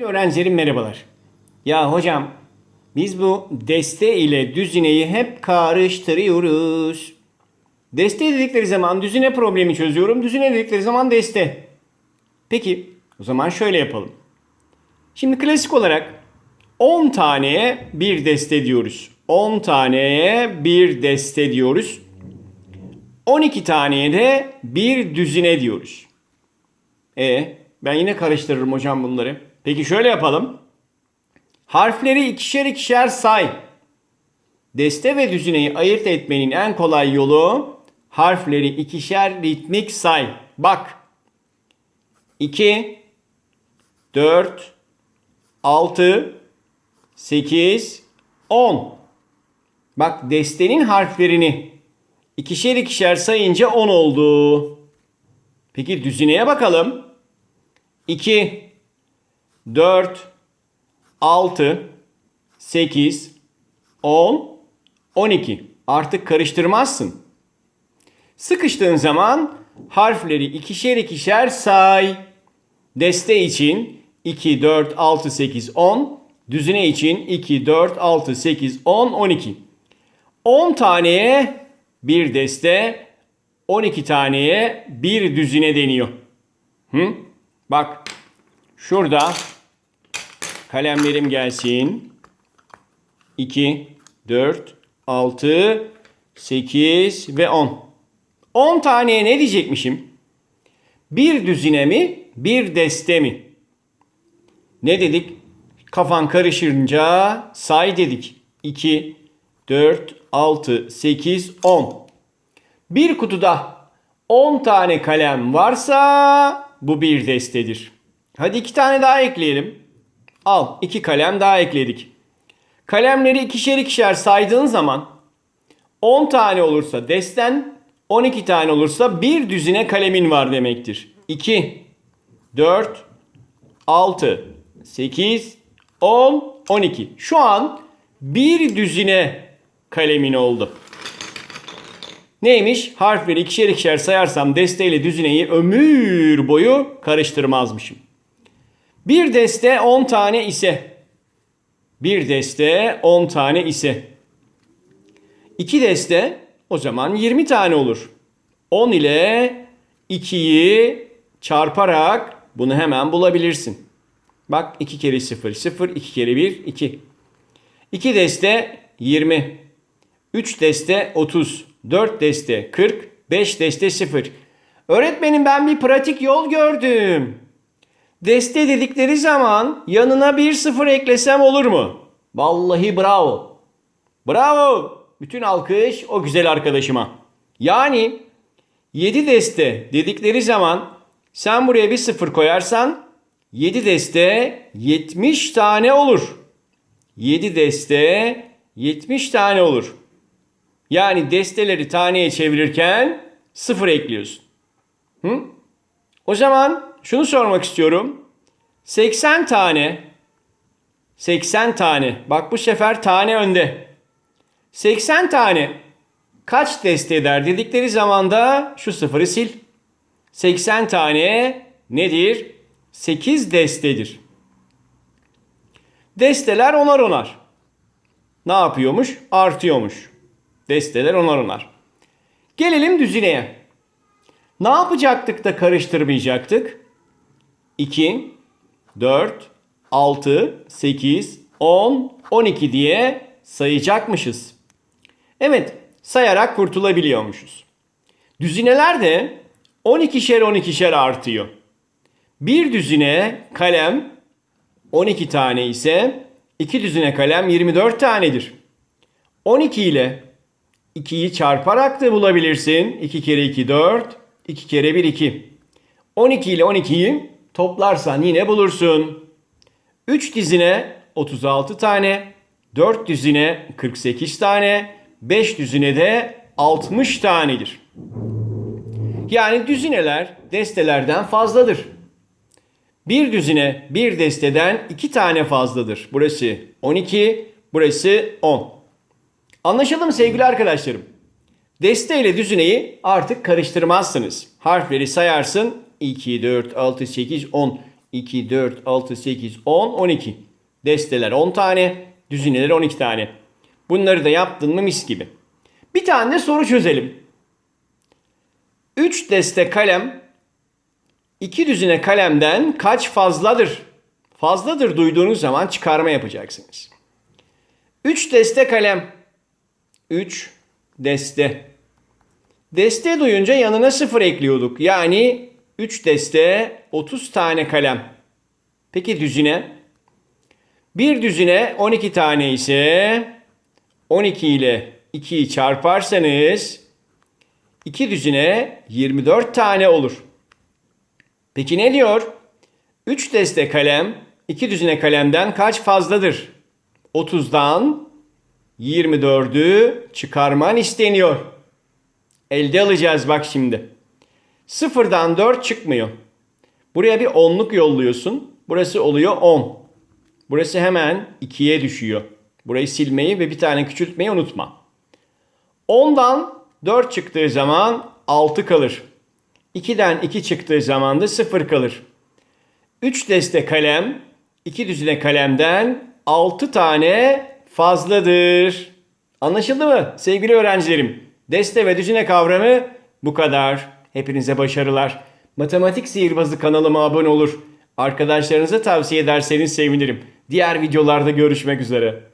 Öğrencilerim merhabalar. Ya hocam biz bu deste ile düzineyi hep karıştırıyoruz. Deste dedikleri zaman düzine problemi çözüyorum. Düzine dedikleri zaman deste. Peki o zaman şöyle yapalım. Şimdi klasik olarak 10 taneye bir deste diyoruz. 10 taneye bir deste diyoruz. 12 taneye de bir düzine diyoruz. E ben yine karıştırırım hocam bunları. Peki şöyle yapalım. Harfleri ikişer ikişer say. Deste ve düzineyi ayırt etmenin en kolay yolu harfleri ikişer ritmik say. Bak. 2 4 6 8 10 Bak destenin harflerini ikişer ikişer sayınca 10 oldu. Peki düzineye bakalım. 2 4 6 8 10 12 Artık karıştırmazsın. Sıkıştığın zaman harfleri ikişer ikişer say. Deste için 2 4 6 8 10 Düzine için 2 4 6 8 10 12 10 taneye bir deste 12 taneye bir düzine deniyor. Hı? Bak şurada kalemlerim gelsin. 2, 4, 6, 8 ve 10. 10 taneye ne diyecekmişim? Bir düzine mi, bir deste mi? Ne dedik? Kafan karışınca say dedik. 2, 4, 6, 8, 10. Bir kutuda 10 tane kalem varsa bu bir destedir. Hadi iki tane daha ekleyelim. Al iki kalem daha ekledik. Kalemleri ikişer ikişer saydığın zaman 10 tane olursa desten 12 tane olursa bir düzine kalemin var demektir. 2, 4, 6, 8, 10, 12. Şu an bir düzine kalemin oldu. Neymiş? Harfleri ikişer ikişer sayarsam desteyle düzineyi ömür boyu karıştırmazmışım. Bir deste 10 tane ise bir deste 10 tane ise iki deste o zaman 20 tane olur. 10 ile 2'yi çarparak bunu hemen bulabilirsin. Bak 2 kere 0 0 2 kere 1 2. 2 deste 20. 3 deste 30. 4 deste 40. 5 deste 0. Öğretmenim ben bir pratik yol gördüm. Deste dedikleri zaman yanına bir sıfır eklesem olur mu? Vallahi bravo. Bravo. Bütün alkış o güzel arkadaşıma. Yani 7 deste dedikleri zaman sen buraya bir sıfır koyarsan 7 deste 70 tane olur. 7 deste 70 tane olur. Yani desteleri taneye çevirirken sıfır ekliyorsun. Hı? O zaman şunu sormak istiyorum. 80 tane 80 tane. Bak bu sefer tane önde. 80 tane kaç deste eder dedikleri zaman da şu sıfırı sil. 80 tane nedir? 8 destedir. Desteler onar onar. Ne yapıyormuş? Artıyormuş. Desteler onar onar. Gelelim düzineye. Ne yapacaktık da karıştırmayacaktık? 2, 4, 6, 8, 10, 12 diye sayacakmışız. Evet, sayarak kurtulabiliyormuşuz. Düzineler de 12'şer 12'şer artıyor. Bir düzine kalem 12 tane ise iki düzine kalem 24 tanedir. 12 ile 2'yi çarparak da bulabilirsin. 2 kere 2 4, 2 kere 1 2. 12 ile 12'yi toplarsan yine bulursun. 3 dizine 36 tane, 4 düzine 48 tane, 5 düzine de 60 tanedir. Yani düzineler destelerden fazladır. Bir düzine bir desteden iki tane fazladır. Burası 12, burası 10. Anlaşıldı mı sevgili arkadaşlarım? Deste ile düzineyi artık karıştırmazsınız. Harfleri sayarsın 2, 4, 6, 8, 10. 2, 4, 6, 8, 10, 12. Desteler 10 tane, düzineler 12 tane. Bunları da yaptın mı mis gibi. Bir tane de soru çözelim. 3 deste kalem 2 düzine kalemden kaç fazladır? Fazladır duyduğunuz zaman çıkarma yapacaksınız. 3 deste kalem. 3 deste. Deste duyunca yanına 0 ekliyorduk. Yani 3 deste 30 tane kalem. Peki düzine? Bir düzine 12 tane ise 12 ile 2'yi çarparsanız 2 düzine 24 tane olur. Peki ne diyor? 3 deste kalem 2 düzine kalemden kaç fazladır? 30'dan 24'ü çıkarman isteniyor. Elde alacağız bak şimdi. Sıfırdan 4 çıkmıyor. Buraya bir onluk yolluyorsun. Burası oluyor 10. Burası hemen 2'ye düşüyor. Burayı silmeyi ve bir tane küçültmeyi unutma. 10'dan 4 çıktığı zaman 6 kalır. 2'den 2 çıktığı zaman da 0 kalır. 3 deste kalem, 2 düzine kalemden 6 tane fazladır. Anlaşıldı mı sevgili öğrencilerim? Deste ve düzine kavramı bu kadar. Hepinize başarılar. Matematik Sihirbazı kanalıma abone olur. Arkadaşlarınıza tavsiye ederseniz sevinirim. Diğer videolarda görüşmek üzere.